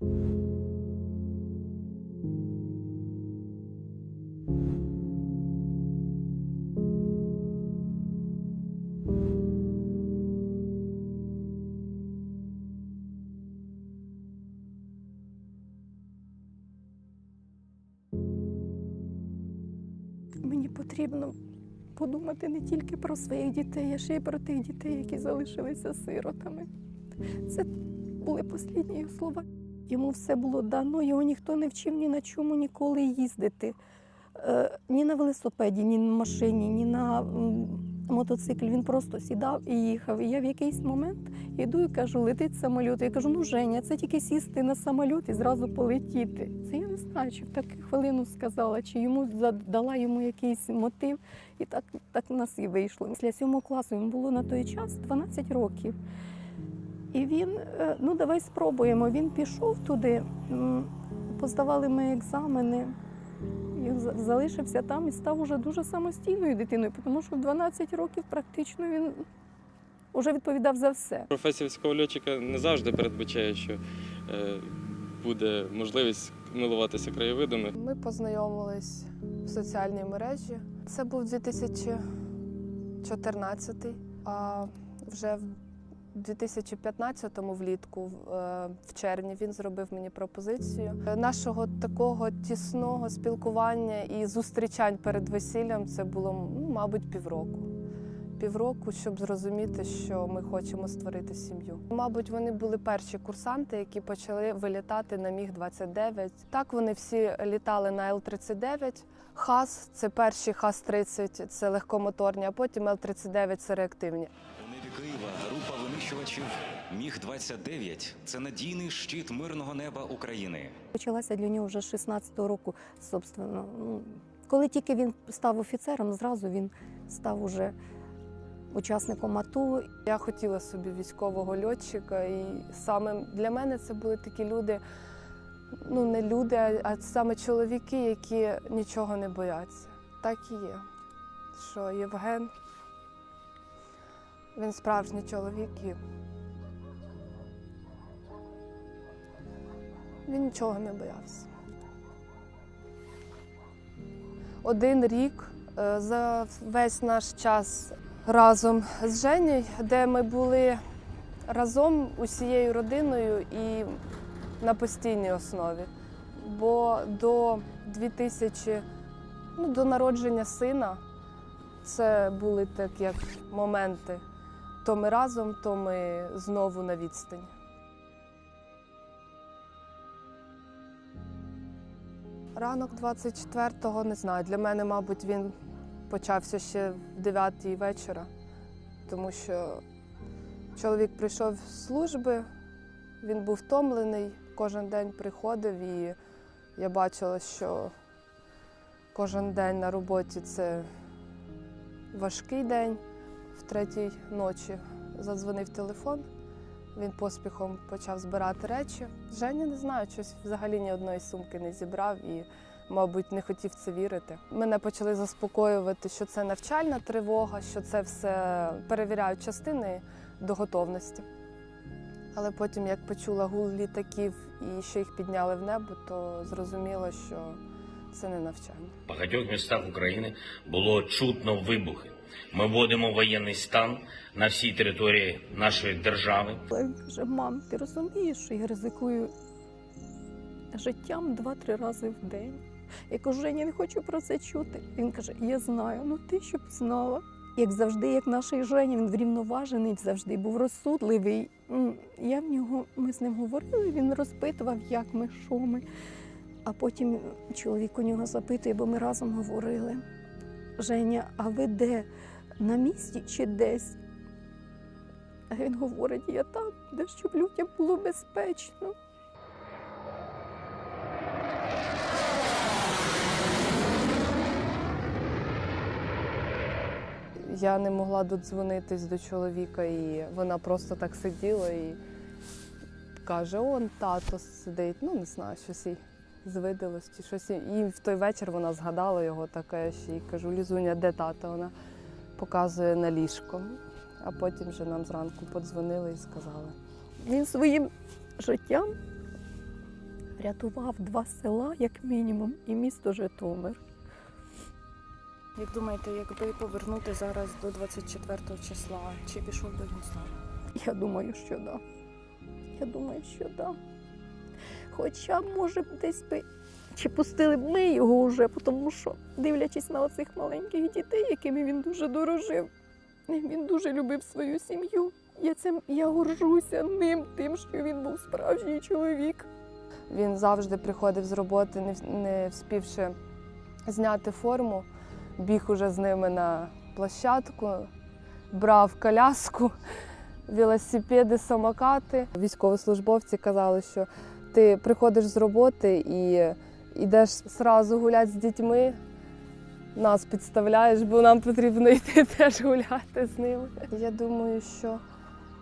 Мені потрібно подумати не тільки про своїх дітей, а ще й про тих дітей, які залишилися сиротами. Це були останні слова. Йому все було дано, його ніхто не вчив ні на чому ніколи їздити. Е, ні на велосипеді, ні на машині, ні на м, мотоциклі. Він просто сідав і їхав. І я в якийсь момент йду і кажу, летить самоліт. Я кажу, ну Женя, це тільки сісти на самоліт і зразу полетіти. Це я не знаю, чи в таку хвилину сказала, чи йому дала йому якийсь мотив. І так, так в нас і вийшло. Після сьомого класу йому було на той час 12 років. І він, е, ну давай спробуємо. Він пішов туди, поздавали ми екзамени. І залишився там і став уже дуже самостійною дитиною, тому що в 12 років практично він вже відповідав за все. Професія військового льотчика не завжди передбачає, що е, буде можливість милуватися краєвидами. Ми познайомились в соціальній мережі. Це був 2014, а вже в 2015-му влітку, в- е, червні, він зробив мені пропозицію. Е, Нашого такого тісного спілкування і зустрічань перед весіллям це було, ну, мабуть, півроку. Півроку, щоб зрозуміти, що ми хочемо створити сім'ю. Мабуть, вони були перші курсанти, які почали вилітати на міг 29 Так вони всі літали на Л-39. ХАС це перші ХАС-30, це легкомоторні, а потім Л-39 це реактивні. Небі Києва група винищувачів Міг-29 – це надійний щит мирного неба України. Почалася для нього вже з 16-го року, собственно. Ну, коли тільки він став офіцером, зразу він став уже учасником АТО. Я хотіла собі військового льотчика, і саме для мене це були такі люди, ну не люди, а- а саме чоловіки, які нічого не бояться. Так і є. Що Євген, він справжній чоловік і він нічого не боявся. Один рік е, за весь наш час разом з Женєю, де ми були разом усією родиною і на постійній основі. Бо до 2000, ну, до народження сина це були так як моменти. То ми разом, то ми знову на відстані. Ранок 24-го не знаю. Для мене, мабуть, він почався ще в 9-й вечора, тому що чоловік прийшов з служби, він був втомлений, кожен день приходив, і я бачила, що кожен день на роботі це важкий день. В третій ночі задзвонив телефон. Він поспіхом почав збирати речі. Женя не знаю, щось взагалі ні одної сумки не зібрав і, мабуть, не хотів це вірити. Мене почали заспокоювати, що це навчальна тривога, що це все перевіряють частини до готовності. Але потім, як почула гул літаків і що їх підняли в небо, то зрозуміла, що це не навчання. В багатьох містах України було чутно вибухи. Ми вводимо воєнний стан на всій території нашої держави. Але він каже: мам, ти розумієш, що я ризикую життям два-три рази в день. Я кажу, Женя, не хочу про це чути. Він каже, я знаю, ну ти щоб знала. Як завжди, як наш Женя, він врівноважений завжди, був розсудливий. Я в нього, ми з ним говорили, він розпитував, як ми, що ми. А потім чоловік у нього запитує, бо ми разом говорили. Женя, а ви де? На місці чи десь? А він говорить, я там, де щоб людям було безпечно. Я не могла додзвонитись до чоловіка, і вона просто так сиділа і каже: он тато сидить. Ну, не знаю, щось їй звидалось чи щось. І в той вечір вона згадала його таке ще і кажу: Лізуня, де тато? Вона показує на ліжко. А потім вже нам зранку подзвонили і сказали. Він своїм життям рятував два села, як мінімум, і місто Житомир. Як думаєте, якби повернути зараз до 24 числа, чи пішов би він знову? Я думаю, що да. Я думаю, що да. Хоча, може, б десь би чи пустили б ми його вже, тому що, дивлячись на оцих маленьких дітей, якими він дуже дорожив, він дуже любив свою сім'ю. Я цим я горжуся ним, тим, що він був справжній чоловік. Він завжди приходив з роботи, не, не вспівши зняти форму, біг уже з ними на площадку, брав коляску, велосипеди, самокати. Військовослужбовці казали, що ти приходиш з роботи і йдеш зразу гуляти з дітьми. Нас підставляєш, бо нам потрібно йти теж гуляти з ними. Я думаю, що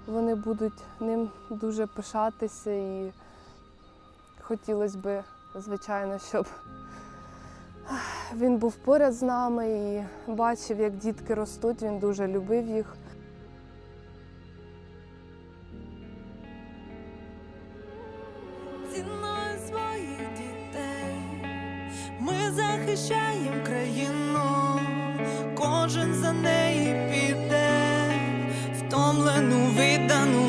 вони будуть ним дуже пишатися і хотілося б, звичайно, щоб він був поряд з нами і бачив, як дітки ростуть. Він дуже любив їх. Кожен за неї піде, втомлену, віддану,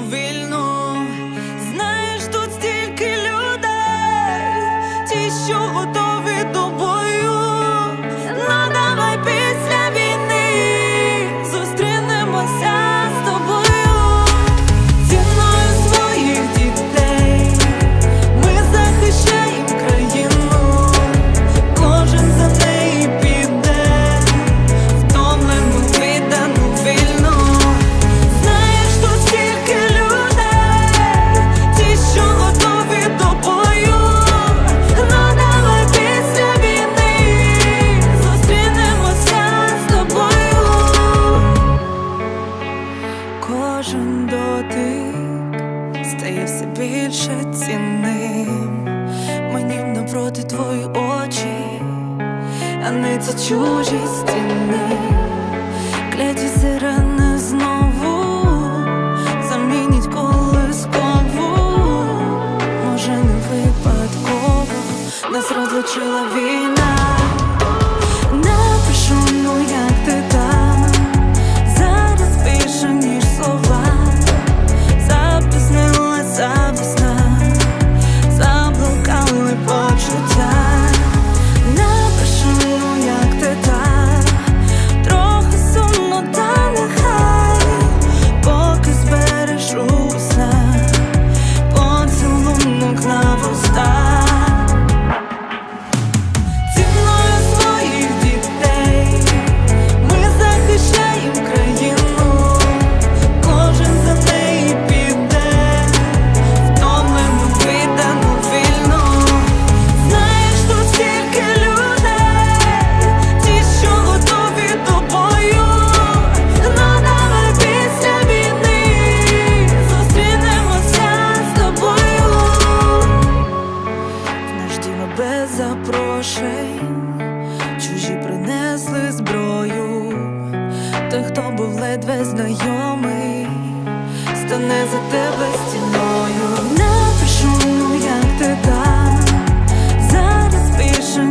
чужі стіни. Кляті сирени знову замінять колискову. Може, не випадково нас розлучила війна. Той, хто був ледве знайомий, стане за тебе стіною. Напишу, ну як ти там, зараз більше,